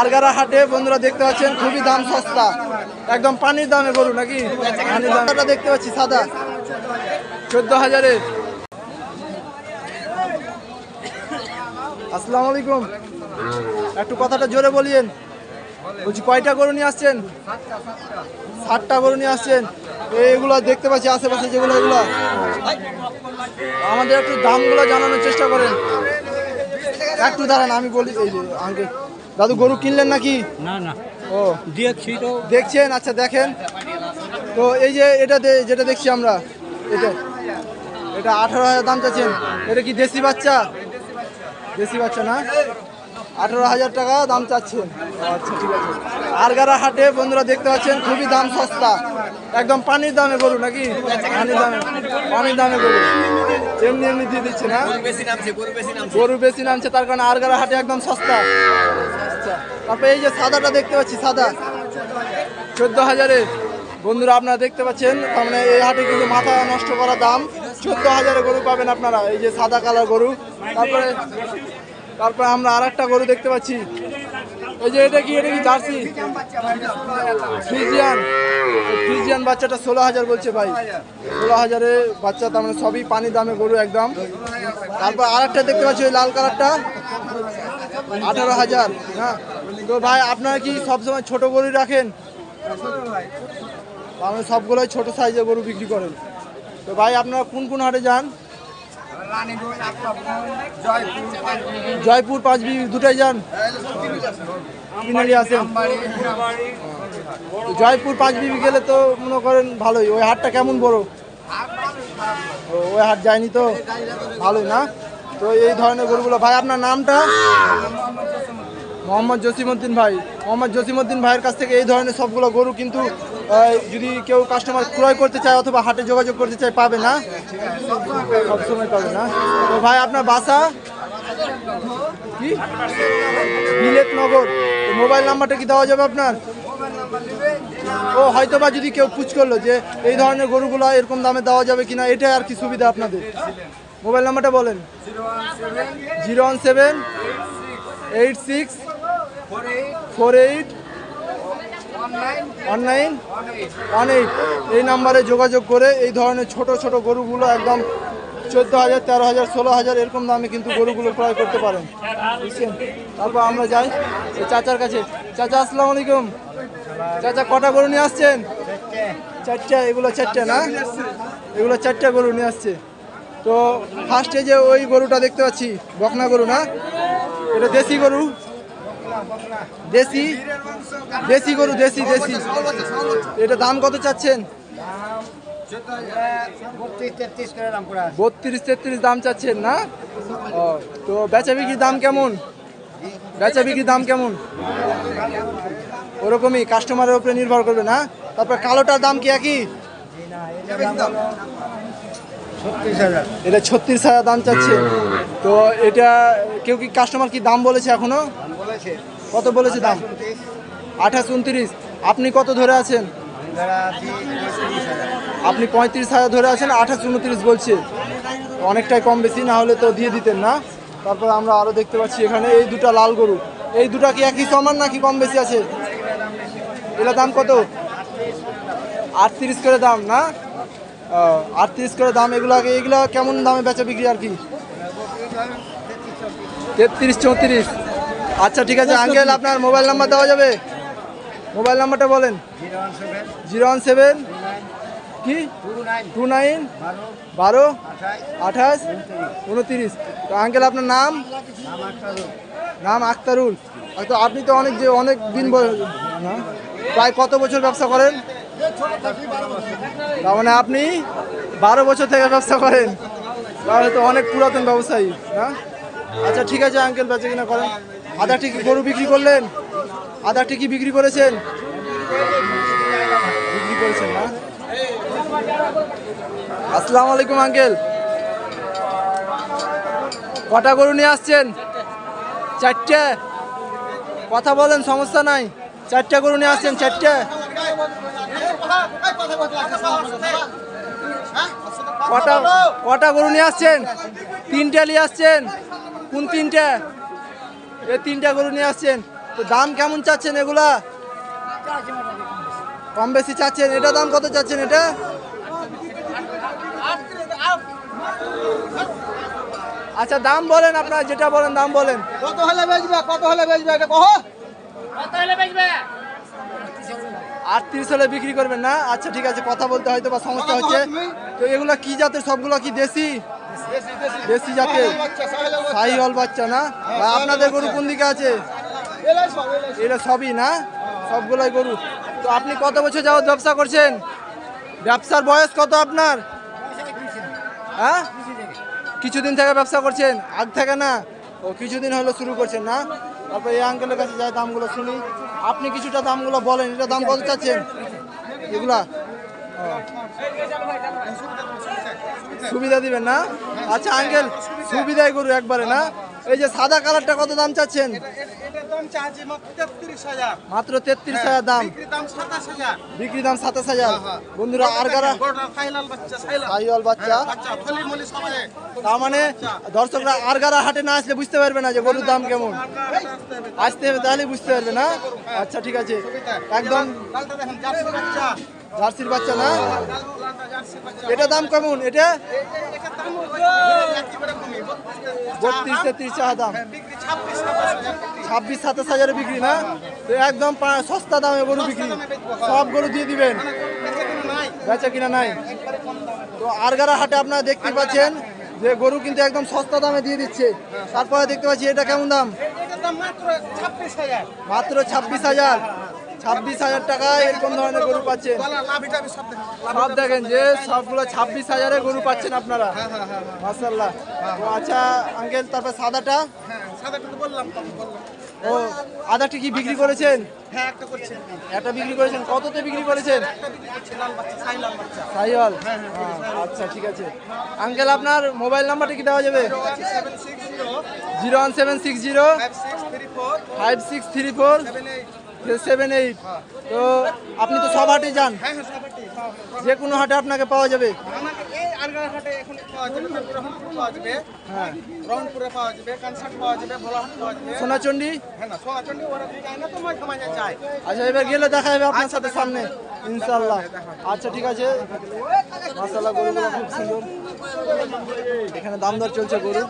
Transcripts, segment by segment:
আরগারা হাটে বন্ধুরা দেখতে পাচ্ছেন, খুবই দাম সস্তা। একদম পানির দামে গরু নাকি? দেখতে পাচ্ছি, সাদা। চোদ্দ হাজারের। আসসালামু আলাইকুম। একটু কথাটা জোরে বলিয়েন। বলছি, কয়টা গরু নিয়ে আসছেন? ষাটটা গরু নিয়ে আসছেন। এইগুলো দেখতে পাচ্ছি, আশেপাশে যেগুলো, এগুলো। আমাদের একটু দামগুলো জানানোর চেষ্টা করেন। একটু দাঁড়ান, আমি বলি, এই যে আঙ্কে দাদু গরু কিনলেন নাকি? না না। ও। দেখছি তো। দেখছেন? আচ্ছা দেখেন। তো এই যে এটা যেটা দেখছি আমরা এটা এটা আঠারো হাজার দাম চাচ্ছেন। এটা কি দেশি বাচ্চা? দেশি বাচ্চা না? আঠারো হাজার টাকা দাম চাচ্ছেন। আচ্ছা ঠিক আছে। আরগারা হাটে বন্ধুরা দেখতে পাচ্ছেন খুবই দাম সস্তা। একদম পানির দামে গরু নাকি? পানির দামে। পানির দামে গরু। এমনি এমনি দিয়ে দিচ্ছে না? গরু বেশি নামছে তার কারণে আরগারা হাটে একদম সস্তা। আচ্ছা তারপরে এই যে সাদাটা দেখতে পাচ্ছি সাদা। চোদ্দ হাজারে বন্ধুরা আপনারা দেখতে পাচ্ছেন তার মানে এই হাটে কিন্তু মাথা নষ্ট করা দাম। চোদ্দ হাজারে গরু পাবেন আপনারা এই যে সাদা কালার গরু। তারপরে তারপরে আমরা আর একটা গরু দেখতে পাচ্ছি। এই যে এটা কি এটা কি জার্সি? ফ্রিজিয়ান। বাচ্চাটা ষোলো হাজার বলছে ভাই। ষোলো হাজারে বাচ্চা, তার মানে সবই পানি দামে গরু একদম। আর একটা দেখতে পাচ্ছি আঠারো হাজার হ্যাঁ। তো ভাই, আপনারা কি সবসময় ছোট গরু রাখেন? আমি সবগুলোই ছোট সাইজের গরু বিক্রি করেন। তো ভাই, আপনারা কোন কোন হাটে যান? জয়পুর পাঁচ পাঁচবি দুটাই যান। জয়পুর পাঁচ বি জয়পুর গেলে তো মনে করেন ভালোই। ওই হাটটা কেমন বড়? ওই হাট যায়নি তো? ভালোই না? তো এই ধরনের গরুগুলো ভাই আপনার নামটা? মোহাম্মদ জসিমউদ্দিন ভাই মোহাম্মদ জসিমউদ্দিন ভাইয়ের কাছ থেকে এই ধরনের সবগুলো গরু কিন্তু যদি কেউ কাস্টমার ক্রয় করতে চায় অথবা হাটে যোগাযোগ করতে চায় পাবে না? সবসময় পাবে না। তো ভাই আপনার বাসা? কি? বিলেত নগর। মোবাইল নাম্বারটা কি দেওয়া যাবে আপনার? ও হয়তো বা যদি কেউ পুচ করল যে এই ধরনের গরুগুলো এরকম দামে দেওয়া যাবে কিনা এটাই আর কি সুবিধা আপনাদের? মোবাইল নাম্বারটা বলেন। Zero one seven eight six four eight one nine one eight এই নাম্বারে যোগাযোগ করে এই ধরনের ছোট ছোট গরুগুলো একদম চোদ্দ হাজার, তেরো হাজার, ষোলো হাজার এরকম দামে কিন্তু গরুগুলো ক্রয় করতে পারেন। বুঝছেন? তারপর আমরা যাই। চাচার কাছে। চাচা, আসসালামু আলাইকুম। চাচা, কটা গরু নিয়ে আসছেন? চারটা। এগুলো চারটা না? এগুলো চারটা গরু নিয়ে আসছে। তো ফার্স্টে যে ওই গরুটা দেখতে পাচ্ছি, বকনা গরু না? এটা দেশি গরু। দেশি? দেশি গরু, দেশি দেশি। এটা দাম কত চাচ্ছেন? বত্রিশ, তেত্রিশ দাম চাচ্ছেন, না? তো বেচা বিক্রির দাম কেমন? বেচা বিক্রির দাম কেমন? ওরকমই কাস্টমারের উপরে নির্ভর করবে, না? তারপর কালোটার দাম কি একই? এটা ছত্রিশ হাজার দাম চাচ্ছে। তো এটা কেউ কি কাস্টমার কি দাম বলেছে এখনও? কত বলেছে দাম? আঠাশ উনত্রিশ। আপনি কত ধরে আছেন? আপনি পঁয়ত্রিশ হাজার ধরে আছেন, আঠাশ উনত্রিশ বলছে। অনেকটাই কম বেশি, না হলে তো দিয়ে দিতেন না। তারপর আমরা আরও দেখতে পাচ্ছি এখানে এই দুটা লাল গরু। এই দুটা কি একই সমান নাকি কম বেশি আছে? এটার দাম কত? আটত্রিশ করে দাম, না? আটত্রিশ করে দাম, এগুলো আগে এগুলো কেমন দামে বেচা বিক্রি আর কি? তেত্রিশ চৌত্রিশ। আচ্ছা ঠিক আছে, আঙ্কেল, আপনার মোবাইল নাম্বার দেওয়া যাবে? মোবাইল নাম্বারটা বলেন। Zero one seven. কি? Two nine. বারো। আঠাশ। উনতিরিশ। তো আঙ্কেল, আপনার নাম? নাম আক্তারুল। আর তো আপনি তো অনেক যে, অনেক দিন প্রায় কত বছর ব্যবসা করেন? তার মানে আপনি বারো বছর থেকে ব্যবসা করেন। তাহলে তো অনেক পুরাতন ব্যবসায়ী, না? আচ্ছা ঠিক আছে, আঙ্কেল, বেচে কিনা করেন। আধা টিকি গরু বিক্রি করলেন? আধা টিকি বিক্রি করেছেন? বিক্রি করেছেন আসসালামু আলাইকুম, আঙ্কেল। কটা গরু নিয়ে আসছেন? চারটে? কথা বলেন, সমস্যা নাই। চারটে গরু নিয়ে আসছেন, চারটে? কটা কটা গরু নিয়ে আসছেন? তিনটে নিয়ে আসছেন? কোন তিনটে? এ তিনটা গরু নিয়ে আসছেন। তো দাম কেমন চাচ্ছেন এগুলা? কম বেশি চাচ্ছেন। এটা দাম কত চাচ্ছেন এটা? আচ্ছা দাম বলেন আপনার যেটা বলেন দাম বলেন। কত হলে বেচবে? কত হলে বেচবে? এটা কহ। আটত্রিশ হলে বিক্রি করবেন না? আচ্ছা ঠিক আছে কথা বলতে হয়তো বা সমস্যা হচ্ছে। তো এগুলো কি জাতের? সবগুলো কি দেশি? দেশি জাতের সাহিওয়াল বাচ্চা না? বা আপনাদের গরু কোন দিকে আছে? এটা সবই না? সবগুলোই গরু। তো আপনি কত বছর যাবত ব্যবসা করছেন? ব্যবসার বয়স কত আপনার? হ্যাঁ? কিছুদিন থেকে ব্যবসা করছেন? আগ থেকে না? ও কিছুদিন হলো শুরু করছেন না? তারপর এই আঙ্কেলের কাছে যাই, দামগুলো শুনি। আপনি কিছুটা দামগুলো বলেন, এটা দাম কত চাচ্ছেন? এগুলা। সুবিধা দিবেন না? আচ্ছা আঙ্কেল সুবিধাই গরু একবারে না? এই যে সাদা কালারটা কত দাম চাচ্ছেন? মাত্র তেত্রিশ হাজার। হাজার দাম। বিক্রির দাম সাতাশ হাজার। বিক্রি দাম সাতাশ হাজার। বন্ধুরা আর গারা বাচ্চা তার মানে দর্শকরা আর গারা হাটে না আসলে বুঝতে পারবে না যে গরুর দাম কেমন। আসতে হবে তাহলে বুঝতে পারবে না? আচ্ছা ঠিক আছে। একদম জার্সির বাচ্চা না? এটা দাম কেমন? এটা বত্রিশ তেত্রিশ টাকা দাম ছাব্বিশ সাতাশ হাজার বিক্রি না? তো একদম সস্তা দামে গরু বিক্রি। সব গরু দিয়ে দিবেন। বেচা কিনা নাই। তো আরগারা হাটে আপনারা দেখতে পাচ্ছেন যে গরু কিন্তু একদম সস্তা দামে দিয়ে দিচ্ছে। তারপরে দেখতে পাচ্ছি এটা কেমন দাম? মাত্র ছাব্বিশ হাজার। ছাব্বিশ হাজার টাকায় এরকম ধরনের গরু পাচ্ছেন। সব দেখেন যে সবগুলো ছাব্বিশ হাজারে গরু পাচ্ছেন আপনারা। মাসাল্লাহ আচ্ছা আঙ্কেল, তারপর সাদাটা? ও, আদাটি কি বিক্রি করেছেন? একটা বিক্রি করেছেন। কততে বিক্রি করেছেন? সাইওয়াল। আচ্ছা ঠিক আছে। আঙ্কেল, আপনার মোবাইল নাম্বারটা কি দেওয়া যাবে? Zero one seven six zero. Five six three four. Seven eight তো আপনি তো সব হাটে যান। হ্যাঁ হ্যাঁ যে কোনো হাটে আপনাকে পাওয়া যাবে। হ্যাঁ। সোনাচন্ডী আচ্ছা এবার গেলে দেখা যাবে আপনার সাথে সামনে ইনশাল্লাহ আচ্ছা ঠিক আছে। মাসাল্লাহ গরুগুলো খুব সুন্দর। এখানে দাম দর চলছে গরু।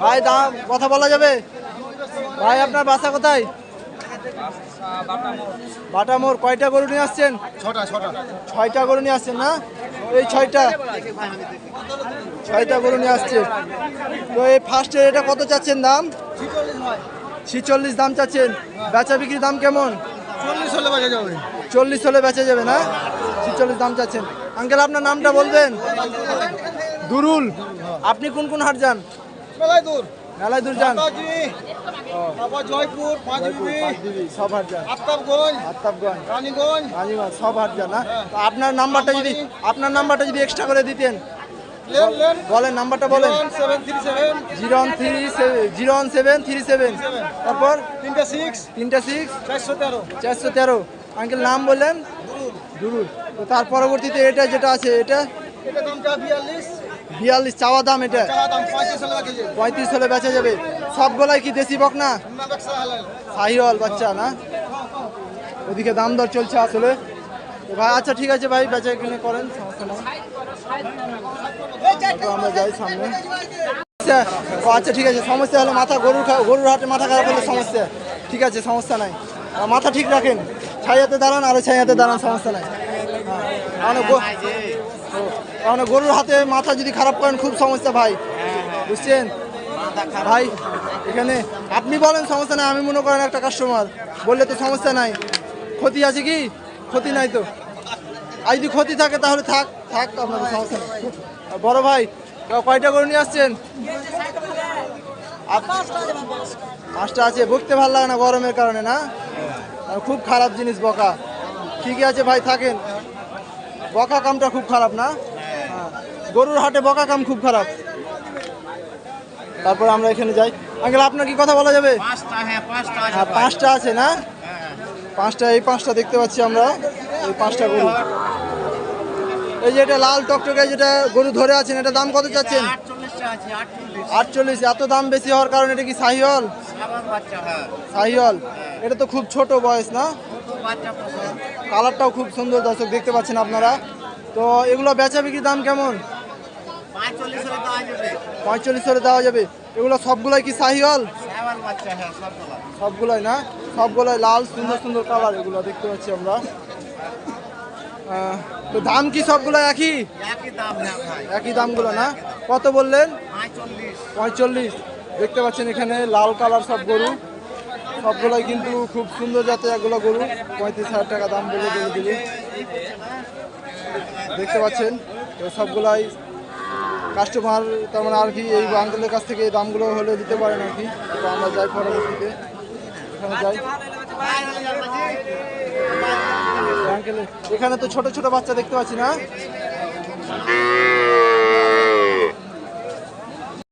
ভাই দাম কথা বলা যাবে? ভাই আপনার বাসা কোথায়? বাটা মোড় কয়টা গরু নিয়ে আসছেন? ছটা ছটা। ছয়টা গরু নিয়ে আসছেন না? এই ছয়টা। ছয়টা গরু নিয়ে আসছে। তো এই ফার্স্টের এটা কত চাচ্ছেন দাম? ছিচল্লিশ দাম চাচ্ছেন। বেচা বিক্রির দাম কেমন? চল্লিশ হলে বাজে যাবে। চল্লিশ হলে বেচা যাবে না? ছিচল্লিশ দাম চাচ্ছেন। আঙ্কেল আপনার নামটা বলবেন? দুরুল। আপনি কোন কোন হাট যান? দূর মেলায় দূর যান জয়পুর সব হাট যান। আফতাবগঞ্জ আত্তাবগঞ্জ রানীগঞ্জ। রানীগঞ্জ সব হাট যান না আপনার নাম্বারটা যদি আপনার নাম্বারটা যদি এক্সট্রা করে দিতেন। লেন লেন। বলেন নাম্বারটা বলেন। Zero one three zero one seven three seven. তারপর? তিনটে সিক্স। তিনটা সিক্স। চারশো তেরো। চারশো তেরো। আঙ্কেল নাম বললেন? দুরুল। তো তার পরবর্তীতে এটা যেটা আছে এটা? এটা দামটা বিয়াল্লিশ। বিয়াল্লিশ চাওয়া দাম এটা। পঁয়ত্রিশ হলে বেচা যাবে। সবগুলাই কি দেশি বক না? শাহিওয়াল বাচ্চা না? ওদিকে দাম দর চলছে আসলে। ভাই আচ্ছা ঠিক আছে ভাই বেচা কিনে করেন সমস্যা নেই। আমরা যাই সামনে। আচ্ছা ও আচ্ছা ঠিক আছে সমস্যা হলে মাথা গরুর গরুর হাটে মাথা খারাপ হলে সমস্যা। ঠিক আছে সমস্যা নাই। মাথা ঠিক রাখেন। ছাইয়াতে দাঁড়ান আরও ছাইয়াতে দাঁড়ান সমস্যা নাই। হ্যাঁ কারণ গরুর হাতে মাথা যদি খারাপ করেন, খুব সমস্যা ভাই। বুঝছেন? ভাই, এখানে আপনি বলেন সমস্যা নাই, আমি মনে করেন একটা কাস্টমার বললে তো সমস্যা নাই। ক্ষতি আছে কি? ক্ষতি নাই তো। আর যদি ক্ষতি থাকে, তাহলে থাক থাক, আপনাদের সমস্যা নেই। বড় ভাই, কয়টা করে নিয়ে আসছেন? পাঁচটা আছে, বকতে ভালো লাগে না গরমের কারণে, না? খুব খারাপ জিনিস বকা। ঠিকই আছে ভাই, থাকেন। বকা কামটা খুব খারাপ, না। গরুর হাটে বকা কাম খুব খারাপ। তারপর আমরা এখানে যাই। আঙ্কেল আপনার কি কথা বলা যাবে? পাঁচটা হ্যাঁ পাঁচটা হ্যাঁ আছে না? পাঁচটা এই পাঁচটা দেখতে পাচ্ছি আমরা। এই পাঁচটা গরু। এই যে এটা লাল টকটকে যেটা গরু ধরে আছেন এটা দাম কত চাচ্ছেন? আটচল্লিশ। এত দাম বেশি হওয়ার কারণে এটা কি সাহিওয়াল? হ্যাঁ। সাহিওয়াল। এটা তো খুব ছোট বয়স না? কালারটাও খুব সুন্দর দর্শক দেখতে পাচ্ছেন আপনারা। তো এগুলো বেচা বিক্রির দাম কেমন পাঁচচল্লিশ হলে দেওয়া যাবে পঁয়তাল্লিশ করে দেওয়া যাবে। এগুলো সবগুলোই কি সাহিওয়াল হ্যাঁ সবগুলো সবগুলোই না? সবগুলোই লাল সুন্দর সুন্দর কালার এগুলো দেখতে পাচ্ছি আমরা। তো দাম কি সবগুলো একই? হ্যাঁ একই দামগুলো না? কত বললেন? পঁয়তাল্লিশ। দেখতে পাচ্ছেন এখানে লাল কালার সব গরু। সবগুলোই কিন্তু খুব সুন্দর জাতের এগুলো গরু। পঁয়ত্রিশ হাজার টাকা দাম বলে বলে দিলি। দেখতে পাচ্ছেন সবগুলাই কাস্টমার, তার মানে আর কি এই আঙ্কেলের কাছ থেকে এই দামগুলো হলে দিতে পারেন আর কি। তো আমরা যাই পরবর্তীতে। এখানে যাই। আঙ্কেলের এখানে তো ছোট ছোট বাচ্চা দেখতে পাচ্ছি না?